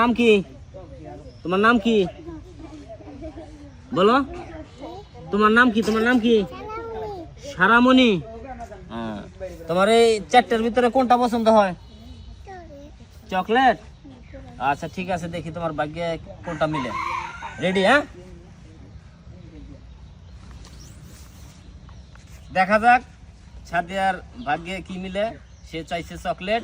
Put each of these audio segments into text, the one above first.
নাম কি? তোমার নাম কি? বলো। তোমার নাম কি? তোমার নাম কি? সারামণি। হ্যাঁ। তোমার এই চারটার ভিতরে কোনটা পছন্দ হয়? চকলেট? আচ্ছা ঠিক আছে দেখি তোমার ভাগ্যে কোনটা মিলে। রেডি হ্যাঁ? দেখা যাক ছাদিয়ার ভাগ্যে কি মিলে? সে চাইছে চকলেট।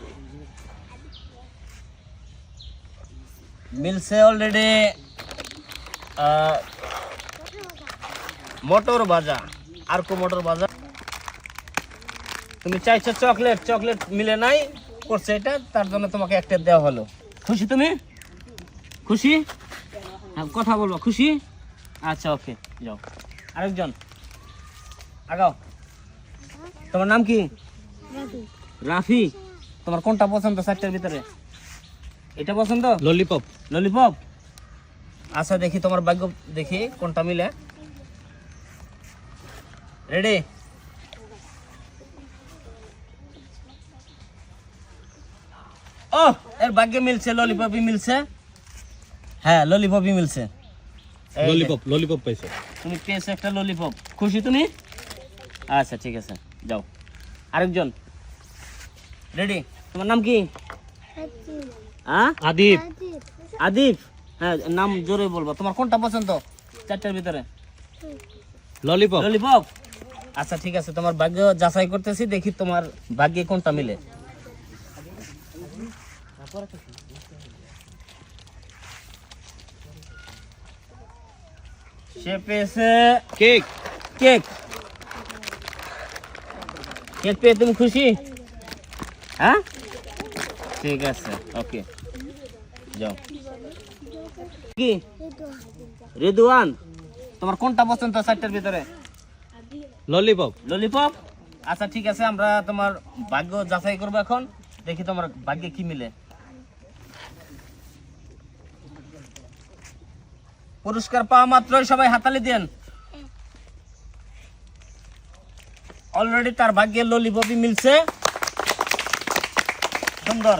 মিলছে অলরেডি মটর ভাজা আর কো মটর ভাজা। তুমি চাইছো চকলেট চকলেট মিলে নাই করছে এটা তার জন্য তোমাকে একটা দেওয়া হলো। খুশি তুমি? খুশি? হ্যাঁ কথা বলব খুশি? আচ্ছা ওকে যাও। আরেকজন আগাও। তোমার নাম কি? রাফি। তোমার কোনটা পছন্দ চারটার ভিতরে? এটা পছন্দ? ললিপপ ললিপপ আচ্ছা দেখি তোমার ভাগ্য দেখি কোনটা মিলে। রেডি ও এর ভাগ্যে মিলছে ললিপপই মিলছে। হ্যাঁ ললিপপই মিলছে। ললিপপ ললিপপ পাইছে। তুমি পেয়েছ একটা ললিপপ খুশি তুমি? আচ্ছা ঠিক আছে যাও। আরেকজন। রেডি তোমার নাম কি? হ্যাঁ? আদিপ আদিপ হ্যাঁ নাম জোরে বলব। তোমার কোনটা পছন্দ? চারটার ভিতরে। ললিপপ ললিপপ আচ্ছা ঠিক আছে। তোমার ভাগ্য যাচাই করতেছি দেখি তোমার ভাগ্যে কোনটা মিলে। সে পেয়েছে কেক। কেক। কেক পেয়ে তুমি খুশি? হ্যাঁ? ঠিক আছে ওকে। যাও। কি? রেদুয়ান তোমার কোনটা পছন্দ চারটার ভিতরে? ললিপপ। ললিপপ? আচ্ছা ঠিক আছে আমরা তোমার ভাগ্য যাচাই করব এখন। দেখি তোমার ভাগ্যে কি মিলে। পুরস্কার পাওয়া মাত্রই সবাই হাতালি দেন। অলরেডি তার ভাগ্যে ললিপপই মিলছে। সুন্দর।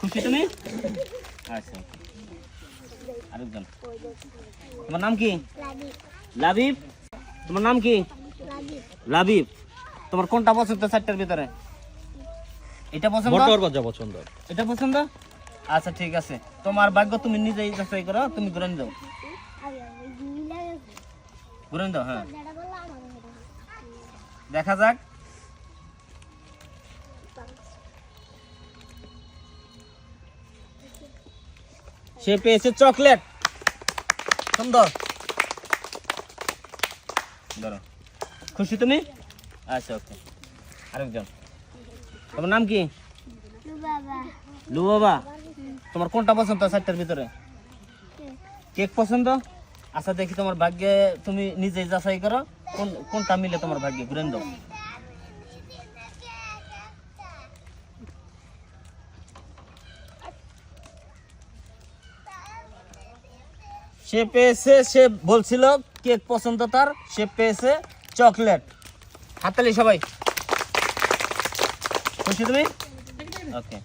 খুশি তুমি? আচ্ছা আরেকজন। তোমার নাম কি? লাবিব। তোমার নাম কি? লাবিব। তোমার কোনটা পছন্দ চারটার ভিতরে? এটা পছন্দ? মটর ভাজা পছন্দ। এটা পছন্দ? আচ্ছা ঠিক আছে। তোমার ভাগ্য তুমি নিজেই যাচাই করো তুমি ঘুরে দাও ঘুরে দাও হ্যাঁ। দেখা যাক। সে পেয়েছে চকলেট। সুন্দর। ধরো। খুশি তুমি? আচ্ছা ওকে। আরেকজন। তোমার নাম কি? লু বাবা তোমার কোনটা পছন্দ চারটার ভিতরে? কেক পছন্দ? আচ্ছা দেখি তোমার ভাগ্যে তুমি নিজেই যাচাই করো। কোন কোনটা মিলে তোমার ভাগ্যে? ঘুরেন দাও সে পেয়েছে সে বলছিল কেক পছন্দ তার সে পেয়েছে চকলেট। হাতালি সবাই। খুশি তুমি? ওকে